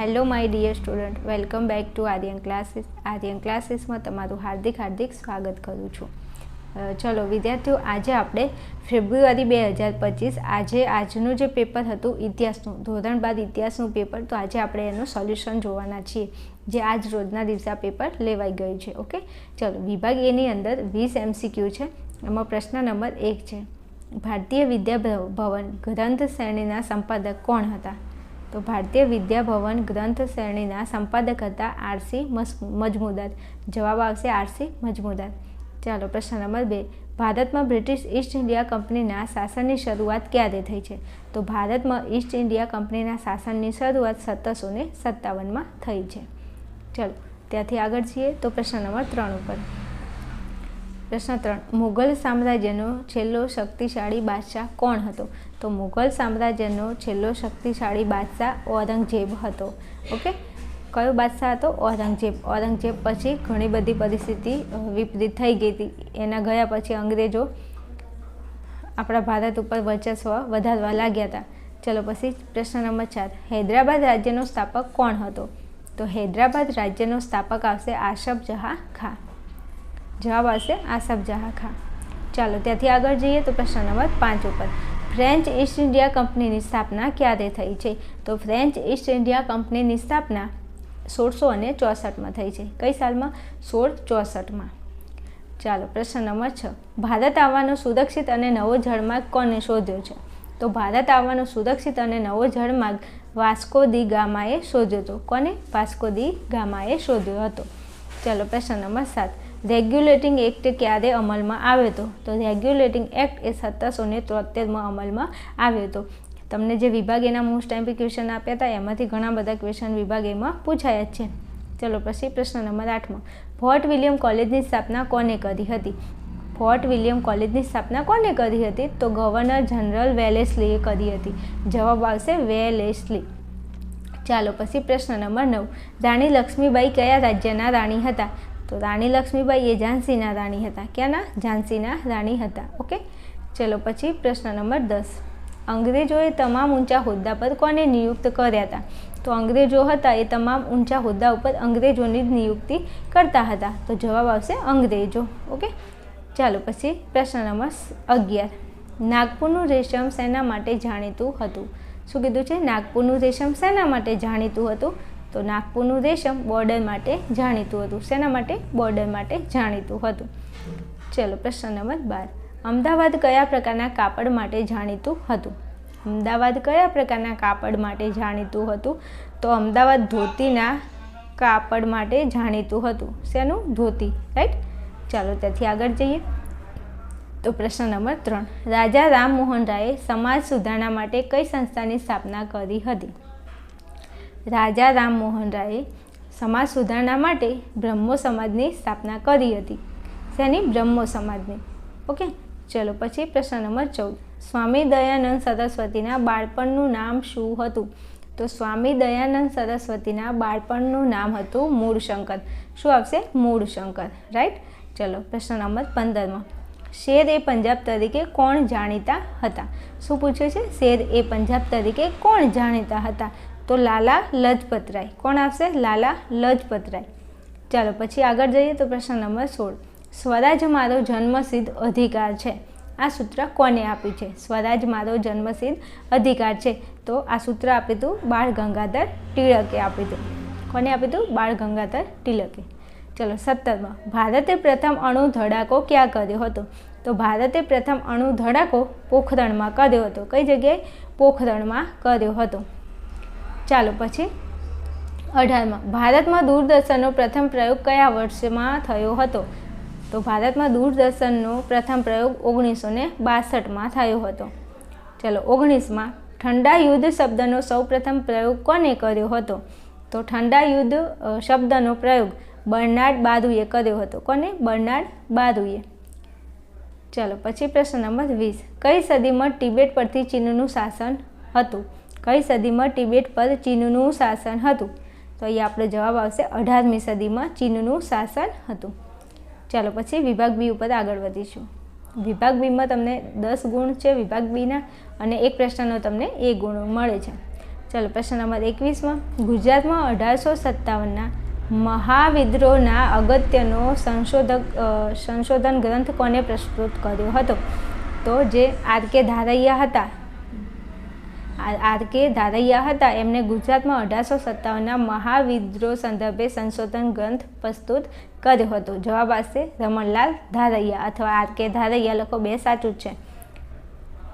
Hello my dear student welcome back to Aryan classes Aryan ક્લાસીસમાં તમારું હાર્દિક હાર્દિક સ્વાગત કરું છું. ચલો, વિદ્યાર્થીઓ, આજે આપણે ફેબ્રુઆરી બે હજાર પચીસ, આજે આજનું જે પેપર હતું, ઇતિહાસનું, ધોરણ બાદ ઇતિહાસનું પેપર તો આજે આપણે એનું સોલ્યુશન જોવાના છીએ. જે આજ રોજના દિવસે પેપર લેવાઈ ગયું છે ઓકે ચલો, વિભાગ એની અંદર વીસ એમસીક્યુ છે. એમાં પ્રશ્ન નંબર એક છે. ભારતીય વિદ્યા ભવ- ભવન ગ્રંથ શ્રેણીના સંપાદક કોણ હતા? તો ભારતીય વિદ્યાભવન ગ્રંથ શ્રેણીના સંપાદક હતા આરસી મજમુદાર. જવાબ આવશે આરસી મજમુદાર. ચાલો, પ્રશ્ન નંબર બે. ભારતમાં બ્રિટિશ ઈસ્ટ ઇન્ડિયા કંપનીના શાસનની શરૂઆત ક્યારે થઈ છે? તો ભારતમાં ઈસ્ટ ઇન્ડિયા કંપનીના શાસનની શરૂઆત સત્તરસો ને સત્તાવનમાં થઈ છે. ચાલો, ત્યાંથી આગળ જઈએ તો પ્રશ્ન નંબર ત્રણ ઉપર. પ્રશ્ન ત્રણ. મુઘલ સામ્રાજ્યનો છેલ્લો શક્તિશાળી બાદશાહ કોણ હતો? તો મુઘલ સામ્રાજ્યનો છેલ્લો શક્તિશાળી બાદશાહ ઔરંગઝેબ હતો. ઓકે? કયો બાદશાહ હતો? ઔરંગઝેબ. ઔરંગઝેબ પછી ઘણી બધી પરિસ્થિતિ વિપરીત થઈ ગઈ હતી. એના ગયા પછી અંગ્રેજો આપણા ભારત ઉપર વર્ચસ્વ વધારવા લાગ્યા હતા. ચલો પછી પ્રશ્ન નંબર ચાર. હૈદરાબાદ રાજ્યનો સ્થાપક કોણ હતો? તો હૈદરાબાદ રાજ્યનો સ્થાપક આવશે આશફ જહાં ખા. જવાબ આવશે આસફ જહાં ખા. ચાલો, ત્યાંથી આગળ જઈએ તો પ્રશ્ન નંબર પાંચ ઉપર. ફ્રેન્ચ ઈસ્ટ ઇન્ડિયા કંપનીની સ્થાપના ક્યારે થઈ છે? તો ફ્રેન્ચ ઈસ્ટ ઇન્ડિયા કંપનીની સ્થાપના સોળસો અને ચોસઠમાં થઈ છે. કઈ સાલમાં? સોળ ચોસઠમાં. ચાલો, પ્રશ્ન નંબર છ. ભારત આવવાનો સુરક્ષિત અને નવો જળમાર્ગ કોને શોધ્યો છે? તો ભારત આવવાનો સુરક્ષિત અને નવો જળમાર્ગ વાસ્કો દી ગામાએ શોધ્યો હતો. કોને? વાસ્કો દી ગામાએ શોધ્યો હતો. ચાલો, પ્રશ્ન નંબર સાત. રેગ્યુલેટિંગ એક્ટ ક્યારે અમલમાં આવ્યો હતો? તો રેગ્યુલેટિંગ એક્ટ એ સત્તરસો ને તોતેરમાં અમલમાં આવ્યો હતો. તમને જે વિભાગ એના મોસ્ટ ટાઈમ ક્વેશ્ચન આપ્યા હતા, એમાંથી ઘણા બધા ક્વેશ્ચન વિભાગ એમાં પૂછાયા જ છે. ચલો પછી પ્રશ્ન નંબર આઠમાં. ફોર્ટ વિલિયમ કોલેજની સ્થાપના કોને કરી હતી? ફોર્ટ વિલિયમ કોલેજની સ્થાપના કોને કરી હતી? તો ગવર્નર જનરલ વેલેસ્લીએ કરી હતી. જવાબ આવશે વેલેસ્લી. ચાલો પછી પ્રશ્ન નંબર નવ. રાણી લક્ષ્મીબાઈ કયા રાજ્યના રાણી હતા? તો રાણી લક્ષ્મીબાઈ એ ઝાંસીના રાણી હતા. ક્યાંના? ઝાંસીના રાણી હતા. ઓકે? ચલો પછી પ્રશ્ન નંબર દસ. અંગ્રેજોએ તમામ ઊંચા હોદ્દા પર કોને નિયુક્ત કર્યા હતા? તો અંગ્રેજો હતા એ તમામ ઊંચા હોદ્દા ઉપર અંગ્રેજોની જ નિયુક્તિ કરતા હતા. તો જવાબ આવશે અંગ્રેજો. ઓકે? ચાલો પછી પ્રશ્ન નંબર અગિયાર. નાગપુરનું રેશમ શેના માટે જાણીતું હતું? શું કીધું છે? નાગપુરનું રેશમ શેના માટે જાણીતું હતું? તો નાગપુરનું રેશમ બોર્ડર માટે જાણીતું હતું. શેના માટે? બોર્ડર માટે જાણીતું હતું. ચલો, પ્રશ્ન નંબર બાર. અમદાવાદ કયા પ્રકારના કાપડ માટે જાણીતું હતું? અમદાવાદ કયા પ્રકારના કાપડ માટે જાણીતું હતું? તો અમદાવાદ ધોતીના કાપડ માટે જાણીતું હતું. શેનું? ધોતી રાઈટ ચાલો, ત્યાંથી આગળ જઈએ. તો પ્રશ્ન નંબર ત્રણ. રાજા રામમોહન રાયે સમાજ સુધારણા માટે કઈ સંસ્થાની સ્થાપના કરી હતી? રાજા રામમોહન રાયે સમાજ સુધારણા માટે બ્રહ્મો સમાજની સ્થાપના કરી હતી. શેની? બ્રહ્મો સમાજની. ઓકે, ચલો પછી પ્રશ્ન નંબર ચૌદ. સ્વામી દયાનંદ સરસ્વતીના બાળપણનું નામ શું હતું? તો સ્વામી દયાનંદ સરસ્વતીના બાળપણનું નામ હતું મૂળશંકર. શું આવશે? મૂળશંકર. રાઈટ? ચલો પ્રશ્ન નંબર પંદરમાં. શેર એ પંજાબ તરીકે કોણ જાણીતા હતા? શું પૂછ્યું છે? શેર એ પંજાબ તરીકે કોણ જાણીતા હતા? તો લાલા લજપતરાય. કોણ આવશે? લાલા લજપતરાય. ચાલો, પછી આગળ જઈએ તો પ્રશ્ન નંબર સોળ. સ્વરાજ મારો જન્મસિદ્ધ અધિકાર છે. આ સૂત્ર કોને આપ્યું છે? સ્વરાજ મારો જન્મસિદ્ધ અધિકાર છે. તો આ સૂત્ર આપ્યું હતું બાળ ગંગાધર ટિળકે આપ્યું હતું. કોને આપ્યું હતું? બાળ ગંગાધર ટિળકે ચલો, સત્તરમાં. ભારતે પ્રથમ અણુ ધડાકો ક્યાં કર્યો હતો? તો ભારતે પ્રથમ અણુ ધડાકો પોખરણમાં કર્યો હતો. કઈ જગ્યાએ? પોખરણમાં કર્યો હતો. ચાલો પછી. અઢારમાં, ભારતમાં દૂરદર્શનનો પ્રથમ પ્રયોગ કયા વર્ષમાં થયો હતો? તો ભારતમાં દૂરદર્શનનો પ્રથમ પ્રયોગ ઓગણીસો ને બાસઠમાં થયો હતો. ચલો, ઓગણીસમાં, ઠંડા યુદ્ધ શબ્દનો સૌપ્રથમ પ્રયોગ કોને કર્યો હતો? તો ઠંડા યુદ્ધ શબ્દનો પ્રયોગ બર્નાર્ડ બાદુએ કર્યો હતો. કોને? બર્નાર્ડ બાદુએ. ચાલો, પછી પ્રશ્ન નંબર વીસ. કઈ સદીમાં તિબેટ પરથી ચીનનું શાસન હતું? કઈ સદીમાં તિબેટ પર ચીનનું શાસન હતું? તો અહીંયા આપણો જવાબ આવશે, અઢારમી સદીમાં ચીનનું શાસન હતું. ચાલો પછી વિભાગ બી ઉપર આગળ વધીશું. વિભાગ બીમાં તમને દસ ગુણ છે વિભાગ બીના અને એક પ્રશ્નનો તમને એ ગુણ મળે છે. ચાલો પ્રશ્ન નંબર એકવીસમાં, ગુજરાતમાં અઢારસો સત્તાવનના મહાવિદ્રોહના અગત્યનો સંશોધક સંશોધન ગ્રંથ કોને પ્રસ્તુત કર્યો હતો? તો જે આર કે ધારૈયા હતા આર કે ધારૈયા હતા. એમને ગુજરાતમાં અઢારસો સત્તાવનના મહાવિદ્રોહ સંદર્ભે સંશોધન ગ્રંથ પ્રસ્તુત કર્યો હતો. જવાબ આવશે રમણલાલ ધારૈયા અથવા આર કે ધારૈયા. લખો બે સાચું છે.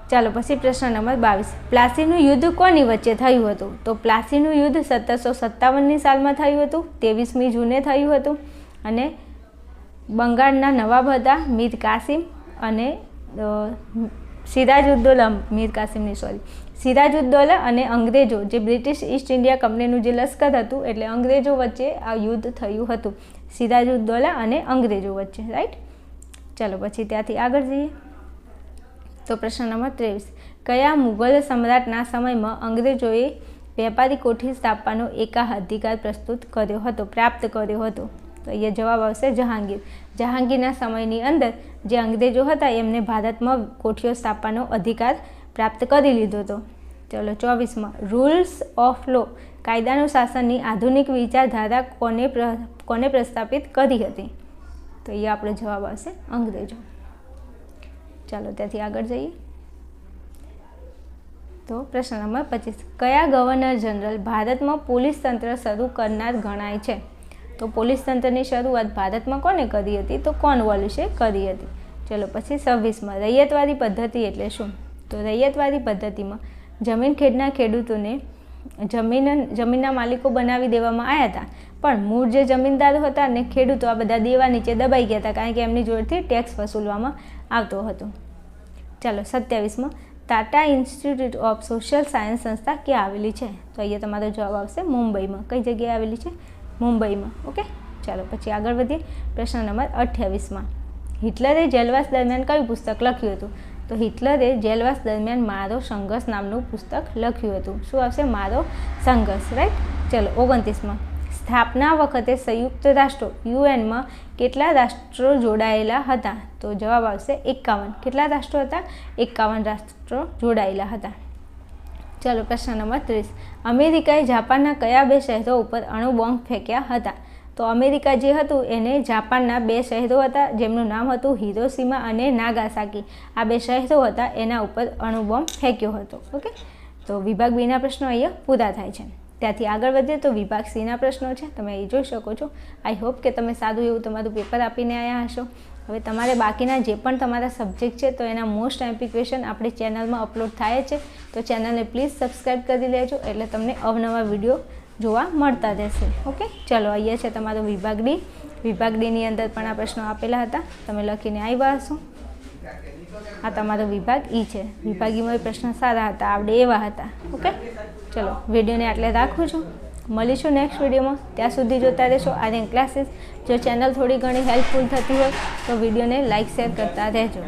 ચાલો પછી પ્રશ્ન નંબર બાવીસ. પ્લાસીનું યુદ્ધ કોની વચ્ચે થયું હતું? તો પ્લાસીનું યુદ્ધ સત્તરસો સત્તાવનની સાલમાં થયું હતું, ત્રેવીસમી જૂને થયું હતું અને બંગાળના નવાબ હતા મીર કાસિમ અને સિરાજ ઉદ્દોલમ મીર કાસિમની સોરી. સિરાજુદ્દૌલા અને અંગ્રેજો, જે બ્રિટિશ ઈસ્ટ ઇન્ડિયા કંપનીનું જે લશ્કર હતું, એટલે અંગ્રેજો વચ્ચે આ યુદ્ધ થયું હતું. સિરાજુદ્દૌલા અને અંગ્રેજો વચ્ચે રાઈટ ચાલો પછી ત્યાંથી આગળ જઈએ. તો પ્રશ્ન નંબર ત્રેવીસ. કયા મુઘલ સમ્રાટના સમયમાં અંગ્રેજોએ વેપારી કોઠી સ્થાપવાનો એકાધિકાર પ્રસ્તુત કર્યો હતો, પ્રાપ્ત કર્યો હતો? તો અહીંયા જવાબ આવશે જહાંગીર. જહાંગીરના સમયની અંદર જે અંગ્રેજો હતા, એમને ભારતમાં કોઠીઓ સ્થાપવાનો અધિકાર પ્રાપ્ત કરી લીધો હતો. ચલો, ચોવીસમાં. રૂલ્સ ઓફ લો કાયદાનું શાસનની આધુનિક વિચારધારા કોને કોને પ્રસ્થાપિત કરી હતી? તો એ આપણો જવાબ આવશે અંગ્રેજો. ચાલો, ત્યાંથી આગળ જઈએ. તો પ્રશ્ન નંબર પચીસ. કયા ગવર્નર જનરલ ભારતમાં પોલીસ તંત્ર શરૂ કરનાર ગણાય છે? તો પોલીસ તંત્રની શરૂઆત ભારતમાં કોને કરી હતી? તો કોર્નવોલિસે કરી હતી. ચલો, પછી છવ્વીસમાં. રૈયતવાદી પદ્ધતિ એટલે શું? તો રૈયતવાદી પદ્ધતિમાં જમીન ખેડના ખેડૂતોને જમીન જમીનના માલિકો બનાવી દેવામાં આવ્યા હતા. પણ મૂળ જે જમીનદારો હતા અને ખેડૂતો આ બધા દેવા નીચે દબાઈ ગયા હતા કારણ કે એમની જોડેથી ટેક્સ વસૂલવામાં આવતો હતો. ચાલો સત્યાવીસમાં. Tata institute of social science સંસ્થા ક્યાં આવેલી છે? તો અહીંયા તમારો જવાબ આવશે મુંબઈમાં. કઈ જગ્યાએ આવેલી છે? મુંબઈમાં. ઓકે? ચાલો પછી આગળ વધીએ. પ્રશ્ન નંબર અઠ્યાવીસમાં. હિટલરે જેલવાસ દરમિયાન કયું પુસ્તક લખ્યું હતું? તો હિટલરે જેલવાસ દરમિયાન મારો સંઘર્ષ નામનું પુસ્તક લખ્યું હતું. શું આવશે? મારો સંઘર્ષ રાઈટ ચલો, ઓગણત્રીસમાં. સ્થાપના વખતે સંયુક્ત રાષ્ટ્રો, યુએનમાં કેટલા રાષ્ટ્રો જોડાયેલા હતા? તો જવાબ આવશે એકાવન. કેટલા રાષ્ટ્રો હતા? એકાવન રાષ્ટ્રો જોડાયેલા હતા. ચલો, પ્રશ્ન નંબર ત્રીસ. અમેરિકાએ જાપાનના કયા બે શહેરો ઉપર અણુ બોમ્બ ફેંક્યા હતા? તો અમેરિકા જે હતું એને જાપાનના બે શહેરો હતા, જેમનું નામ હતું હિરોસીમા અને નાગાસાકી. આ બે શહેરો હતા, એના ઉપર અણુ બોમ્બ ફેંક્યો હતો, ઓકે? તો વિભાગ બીના પ્રશ્નો અહીંયા પૂરા થાય છે. ત્યાંથી આગળ વધીએ તો વિભાગ સીના પ્રશ્નો છે, તમે એ જોઈ શકો છો. આઈ હોપ કે તમે સારું એવું તમારું પેપર આપીને આવ્યા હશો. હવે તમારે બાકીના જે પણ તમારા સબ્જેક્ટ છે, તો એના મોસ્ટ એમ્પી ક્વેશ્ચન આપણી ચેનલમાં અપલોડ થાય છે. તો ચેનલને પ્લીઝ સબસ્ક્રાઈબ કરી લેજો, એટલે તમને અવનવા વીડિયો જોવા મળતા રહેશે. ઓકે ચલો, અહીંયા છે તમારો વિભાગ ડી. વિભાગ ડીની અંદર પણ આ પ્રશ્નો આપેલા હતા. તમે લખીને આવ્યા હશો. આ તમારો વિભાગ ઈ છે. વિભાગીમાં પ્રશ્ન સારા હતા, આવડે એવા હતા. ઓકે ચલો, વિડીયોને આટલે રાખું છું. મળીશું નેક્સ્ટ વિડીયોમાં. ત્યાં સુધી જોતા રહેશો. આર્યન ક્લાસીસ જો ચેનલ થોડી ઘણી હેલ્પફુલ થતી હોય, તો વિડીયોને લાઇક શેર કરતા રહેજો.